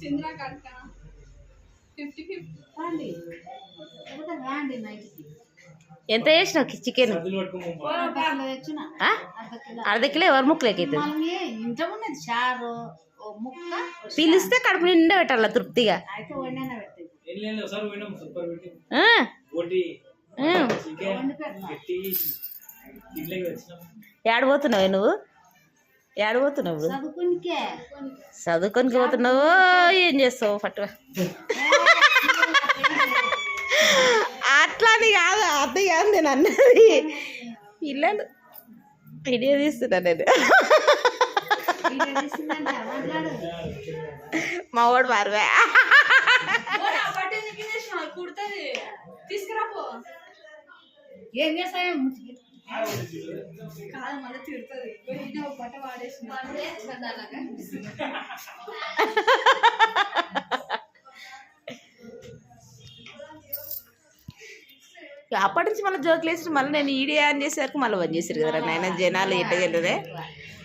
సింద్రా కట్ట fifty fifty రండి. లేకపోతే రాండి నైట్కి ఎంత చేసినావు చికెన్? అర్ధ కిలో. ఎవరు ముక్కలకి పిలిస్తే కడుపు నిండా పెట్టాల తృప్తిగా? ఏడబోతున్నావు నువ్వు? ఏడబోతున్నావు చదువుకొని పోతున్నావు? ఏం చేస్తావు? పట్టుగా అట్లా అని కాదు అది కాదు నేను అన్నది. పిల్లలు వీడియో తీస్తున్నా నేను. మా వాడు తీసుకురాపో ఏం చేస్తాయో కాదు మళ్ళీ తిడుతుంది. పోయిన ఒక బట్ట వాడేసి అప్పటి నుంచి మళ్ళీ జోకులు వేసి మళ్ళీ నేను ఈడియా అని చేసేసరికి మళ్ళీ బంద్ చేసారు కదా. నాయన జనాలు ఎట్ట తెలియదే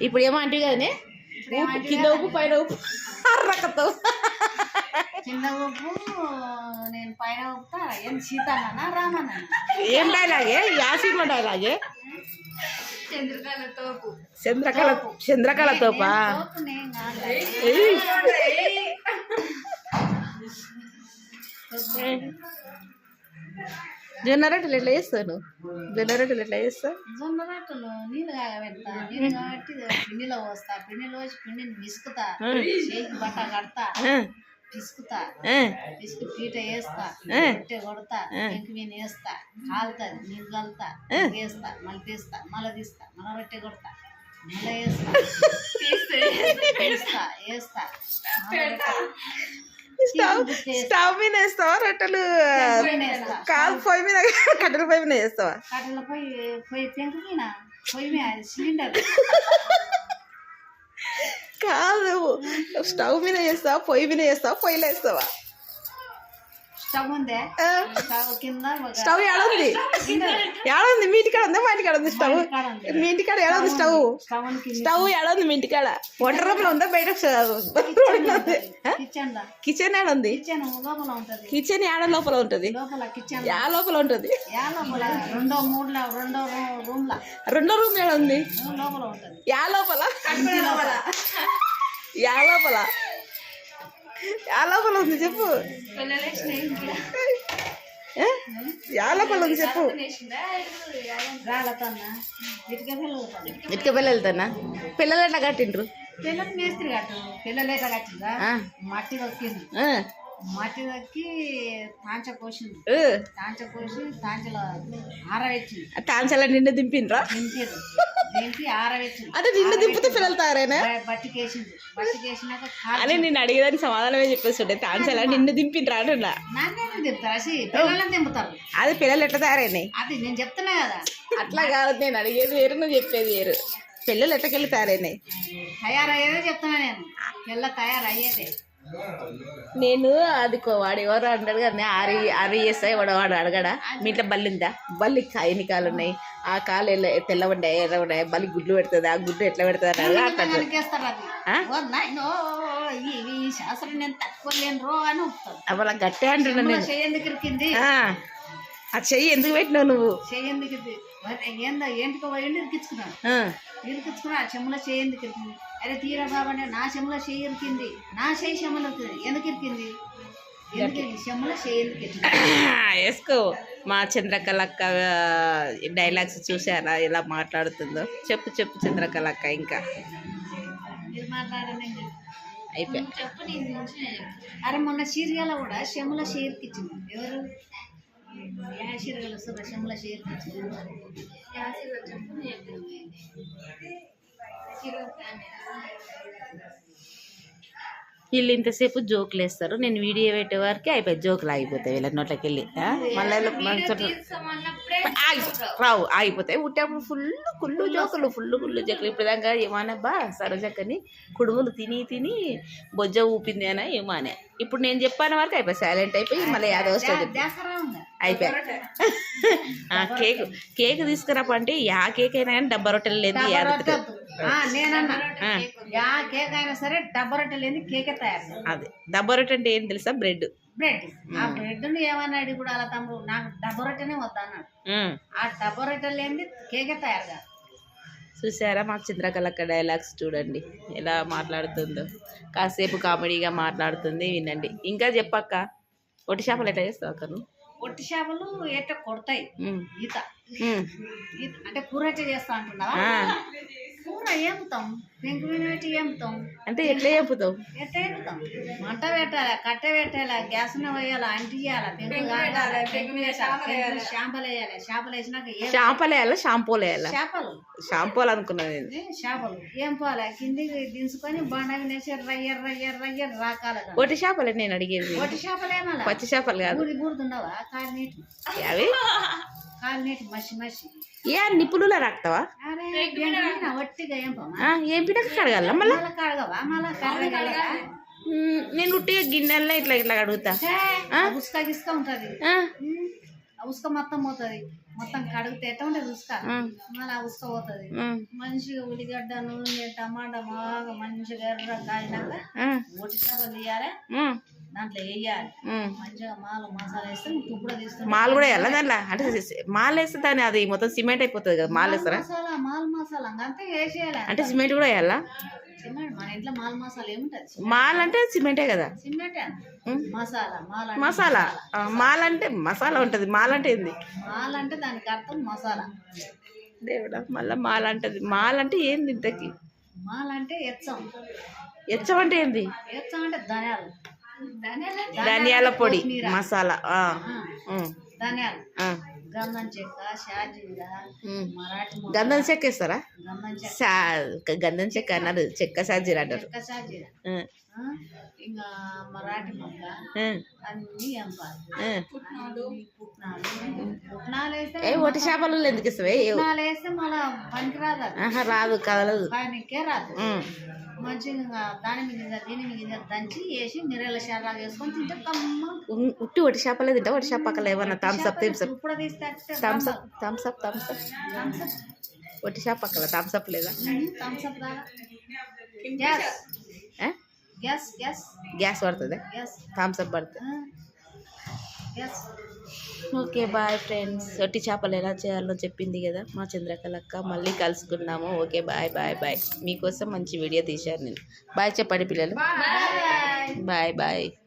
ఇప్పుడు ఏమో అంటే కదనే. కింద ఉప్పు పైన ఉప్పు రకతో కింద ఉప్పు నేను పైన ఉప్పుతా ఏం సీతనా రామనా ఏం డైలాగే యా సినిమా డైలాగే తోపు. చంద్రకళ చంద్రకళ తోపా? ఏయ్. జొన్న రొట్టెలు ఎట్లా చేస్తాను జొన్న రొట్టెలు ఎట్లా చేస్తావు? జొన్న రొట్టెలు నీళ్ళు కాగబెడతా. నీళ్ళు కాబట్టి పిండిలో పోస్తా. పిండిలో పోసి పిండిని విసుకుతా. బట్ట కడతా. పిసుకుతా. ఆ, పిసుకు పీట వేస్తా. కొడతా. ఇంక వేస్తా. కాలుతుంది నీళ్ళు కలుతా వేస్తా మళ్ళీ తీస్తా మళ్ళీ తీస్తా మళ్ళీ రొట్టె కొడతా. మళ్ళీ వేస్తా. వేస్తా వేస్తా. మళ్ళా పెడతా. స్టవ్ స్టవ్ మీద వేస్తావా? రొట్టెలు కాలు పొయ్యి మీద కట్టెల పొయ్యి మీద వేస్తావా? కట్టెల పొయ్యి పొయ్యి పెంకు మీద పొయ్యి మీద అది సిలిండర్. కాదు స్టవ్ మీద వేస్తావా పొయ్యి మీద వేస్తావా పొయ్యిలో వేస్తావా స్టవ్ ఉందే ఆ, స్టవ్ కింద ఒక స్టవ్ ఏడుంది ఏడుంది మీ ఇంటికాడ ఉందా మా ఇంటికాడ ఉంది స్టవ్ ఉంది. మీ ఇంటికాడ ఏడుంది స్టవ్ స్టవ్ ఏడుంది మీ ఇంటికాడ వంట రూమ్లో ఉందా బయట కిచెన్ లా ఏడుంది కిచెన్ ఏడ లోపల ఉంటుంది యా లోపల ఉంటుంది రెండో మూడులో రెండో రూమ్ లా రెండో రూమ్ ఏడ ఉంది లోపల ఉంటది యా లోపల యా లోపల యా లోపల ఉంది చెప్పు? యా లోపల ఉంది చెప్పు. ఇటుక పిల్లలు వెళ్తానా పిల్లలు ఎట్లా కట్టిండ్రు? పిల్లలు మేస్త్రి కట్టు పిల్లలు ఎట్లా కట్టిందా మట్టి దొక్కింది మట్టి దొక్కి తాంచ కోసింది. తాంచ కోసి తాంచలో ఆరవెచ్చింది టాన్సల్ నిన్ను దింపిండ్రా. దింపారు అంటే నిన్ను దింపితే పిల్లలు కాల్చి అని నేను అడిగేదానికి సమాధానమే చెప్పేస్తుండే. టాన్సల్ నిన్ను దింపిండ్రా అంటున్నా. అది పిల్లలు ఎట్లా తయారైనాయి? అది నేను చెప్తున్నా కదా. అట్లా కాదు నేను అడిగేది వేరు నువ్వు చెప్పేది వేరు. పిల్లలు ఎట్లకెళ్ళి తయారైనాయి? తయారయ్యేదే చెప్తున్నా నేను. పిల్ల తయారయ్యేదే. నేను అది వాడు ఎవరు అంటాడు కదా ఆరి ఆరి చేస్తాయి వాడు వాడు అడగడా? మీ ఇంట్లో బల్లి ఉందా? బల్లికి ఎన్ని కాలు ఉన్నాయి? ఆ కాలు ఎల్ల తెల్ల ఉన్నాయి ఎర్ర ఉన్నాయి బల్లి గుడ్లు పెడుతుంది? ఆ గుడ్లు ఎట్లా పెడుతుంది అని అట్లా అలా గట్టే అంటున్నా నేను. చేయందుకు ఇరికింది ఆ, చెయ్యి ఎందుకు పెట్టినావు నువ్వు? ఇది ఏందో ఏంటికో ఆ, ఇరికించుకున్నా ఆ చెమ్మలో చేయందుకు ఇరికింది అరే తీరా బాబానే నా చెమ్మలో చేయి ఇరికింది నా చేయి ఇరికింది. ఎందుకు ఇరికింది వేసుకో. మా చంద్రకళ అక్క డైలాగ్స్ చూసారా ఎలా మాట్లాడుతుందో? చెప్పు చెప్పు చంద్రకళ అక్క ఇంకా. అయిపోయా. అరే మొన్న సీరియల్ కూడా శముల షేర్కి ఇచ్చింది ఎవరు? యా సీరియల్ వస్తుంది? శముల షేర్కి ఇచ్చింది 昼食べ వీళ్ళు ఇంతసేపు జోకులు వేస్తారు. నేను వీడియో పెట్టే వరకు అయిపోయి జోకులు ఆగిపోతాయి వీళ్ళ నోట్లకి వెళ్ళి? మళ్ళీ రావు ఆగిపోతాయి. ఉట్టేప్పుడు ఫుల్ కుళ్ళు జోకులు ఫుల్ కుళ్ళు జోకులు. ఇప్పుడు దాకా ఏమానబ్బా సరోజక్కని కుడుములు తిని తిని బొజ్జ ఊపింది అని ఏమానే ఇప్పుడు నేను చెప్పాను వరకు అయిపోయి సైలెంట్ అయిపోయి మళ్ళీ యాదవ్ వస్తుంది అయిపోయా. కేక్ కేక్ తీసుకురాపంటే యా కేక్ అయినా కానీ డబ్బా రొట్టెలు లేదు. యా కేక్ అయినా సరే డబ్బా రొట్టె లేని కేకే తయారు. అదే. అంటే ఏం తెలుసా? బ్రెడ్. బ్రెడ్. ఆ బ్రెడ్ ఏమన్నాడు ఇప్పుడు అలా తమ్ముడు నాకు డబ్బా రొట్టెనే వద్దా అన్నాడు. ఆ డబ్బా రొట్టె లేని కేకే తయారు కాదు. చూసారా మా చంద్రకళక్క డైలాగ్స్ చూడండి. ఎలా మాట్లాడుతుందో. కాసేపు కామెడీగా మాట్లాడుతుంది వినండి. ఇంకా చెప్పక్క ఒట్టి చేపలు ఎట్లా చేస్తావు అక్క నువ్వు ఒట్టి చేపలు ఎట్ట కొడతాయి? ఈత. అంటే కూర చేస్తా అంటున్నావా? కూర పెట్టి అంటే ఎట్లా చెప్పుతావు మంట పెట్టాలా కట్టె పెట్టాలా గ్యాస్ వేయాలా అంటి చేయాలా పెంకు పెట్టాలా, పెంకు మీద చేపలు వేయాలా. చేపలు వేసినాక ఏ షాంపలు వేయాలా షాంపూలు వేయాలా? చేపలు షాంపూలు అనుకున్నాను నేను. ఏ చేపలు ఏం పోలే కిందికి దించుకొని బండ వినేసి రయ్య రయ్య రయ్య రాకాల ఒట్టి చేపలు నేను అడిగేది? ఒకటి చేపలు ఏమలా పచ్చి చేపలు కాదు. బూడి బూడుతుండవా కాలు నీటి. అవి కాలు నీటి మసి మసి. ఏ నిప్పులులా రాక్తావా? ఏం పిడక కడగాల మళ్ళా నేను ఉట్టిగా గిన్నెల్లో ఇట్లా ఇట్లా కడుగుతా. ఉసుక గిసుక ఉంటది. ఉసుక మొత్తం పోతుంది. మొత్తం కడిగితే ఎట్ట ఉంటది ఉసుక? మళ్ళీ ఉసుక పోతుంది. మంచిగా ఉల్లిగడ్డ నూనె టమాటా బాగా మంచిగా ఎర్ర కాయినాక చేపలు తీయాలి. దాంట్లో వేయాలి. ఉమ్. మంచిగా మాలు మసాలా వేస్తే తుప్పుడు తీస్తాం మాల్ కూడా వేయాలా దాంట్లో? అంటే మాల్ వేస్తే దాన్ని అది మొత్తం సిమెంట్ అయిపోతుంది కదా మాల్ వేస్తారా? మసాలా మాల్ మసాలా అంతే వేసేయాలి. అంటే సిమెంట్ కూడా వేయాలా? సిమెంట్ మన ఇంట్లో మాల్ మసాలా ఏముంటది? మాల్ అంటే సిమెంటే కదా? సిమెంట్. మసాలా మాల్ అంటే మసాలా. మాల్ అంటే మసాలా ఉంటుంది. మాల్ అంటే ఏంది? మాల్ అంటే దానికి అర్థం మసాలా. దేవుడా మళ్ళీ మాల్ అంటది. మాల్ అంటే ఏంది ఇంతకి? మాల్ అంటే ఎచ్చం ఎచ్చం అంటే ఏంది? ఎచ్చం అంటే ధనియాలు. ధనియాల పొడి. మసాలా గంధం చెక్క మొగ్గ, గంధం చెక్క. అన్నారు చెక్క సాజీర అంటారు. ఇంకా మరాఠీ అన్నీ. పుట్నాలు. ఏ ఒట్టి చేపలు ఎందుకు ఇస్తావే? ఏ- పుట్నాలు వేస్తే మళ్ళా పనికిరాదు అది. ఆహా రాదు కదలదు. పనికే రాదు. మంచిగా దాని మీద దీని మీద దంచి వేసి మిరల శారాలు వేసుకొని తింటే కమ్మ. ఉట్టి ఒట్టి చేపలే తింటా ఒట్టి చేపక్కలు ఏమన్నా థమ్స్ అప్ థమ్స్ అప్ ఇప్పుడు తీస్తే అట్టే Thums Up Thums Up Thums Up Thums Up ఒట్టి చేపక్కల థమ్స్ అప్ లేదా? థమ్స్ అప్ రాగా గ్యాస్? గ్యాస్ గ్యాస్ పడుతుంది? గ్యాస్ థమ్స్ అప్ పడుతుంది. Okay bye friends. ఒట్టి చేపలు ఎలా చేయాలో చెప్పింది కదా మా చంద్రకళక్క. మళ్ళీ కలుసుకున్నాము ఓకే బాయ్ బాయ్ బాయ్. మీకోసం మంచి వీడియో తీశాను నేను. బాయ్ చెప్పండి పిల్లలు. Bye bye bye.